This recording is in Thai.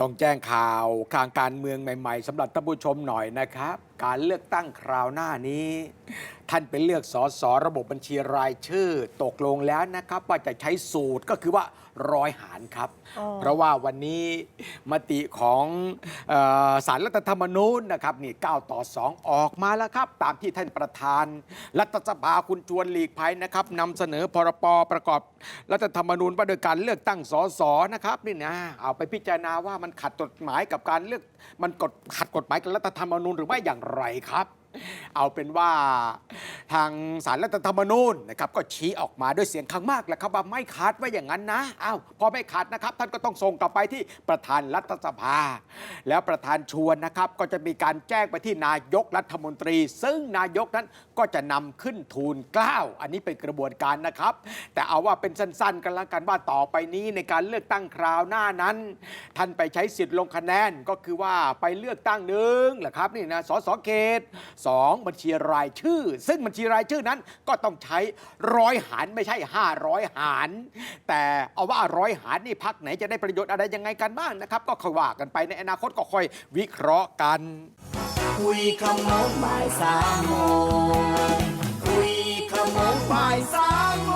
ต้องแจ้งข่าวทางการเมืองใหม่ ๆสำหรับท่านผู้ชมหน่อยนะครับ การเลือกตั้งคราวหน้านี้ ท่านไปเลือกสอสอระบบบัญชีรายชื่อ ตกลงแล้วนะครับ ว่าจะใช้สูตรก็คือว่าร้อยหารครับ อ๋อ เพราะว่าวันนี้มติของเออสารรัฐธรรมนูญนะครับนี่9ต่อ 2 ออกมาแล้วครับ ตามที่ท่านประธาน รัฐสภาคุณชวนหลีกภัยนะครับนำเสนอพรปประกอบ รัฐธรรมนูญว่าโดยการเลือกตั้งสสนะครับนี่นะเอาไปพิจารณาว่ามันขัดกฎหมายกับการเลือกมันกฎขัดกฎหมายกับรัฐธรรมนูญหรือไม่อย่างไรครับ เอาเป็นว่า ทางสารรัฐธรรมนูญนะครับก็ชี้ออกมาด้วยเสียงข้างมากแหละครับว่าไม่ขาดว่าอย่างนั้นนะอ้าวพอไม่ขาดนะครับ ท่านก็ต้องส่งกลับไปที่ประธานรัฐสภา แล้วประธานชวนนะครับก็จะมีการแจ้งไปที่นายกรัฐมนตรี ซึ่งนายกนั้นก็จะนำขึ้นทูลเกล้าอันนี้เป็นกระบวนการนะครับ แต่เอาว่าเป็นสั้นๆ กันแล้วกันว่าต่อไปนี้ในการเลือกตั้งคราวหน้านั้น ท่านไปใช้สิทธิ์ลงคะแนนก็คือว่าไปเลือกตั้งหนึ่งแหละครับนี่นะสสเขตสองบัญชีรายชื่อ ซึ่งบัญชีชีรายชื่อนั้นก็ต้องใช้ร้อยหารไม่ใช่ 500 หาร แต่เอาว่าร้อยหารนี่พักไหนจะได้ประโยชน์อะไรยังไงกันบ้างนะครับ ก็ค่อยว่ากันไปในอนาคตก็ค่อยวิเคราะห์กัน คุยขโมงบ่ายสามโมงคุยขโมงบ่ายสาม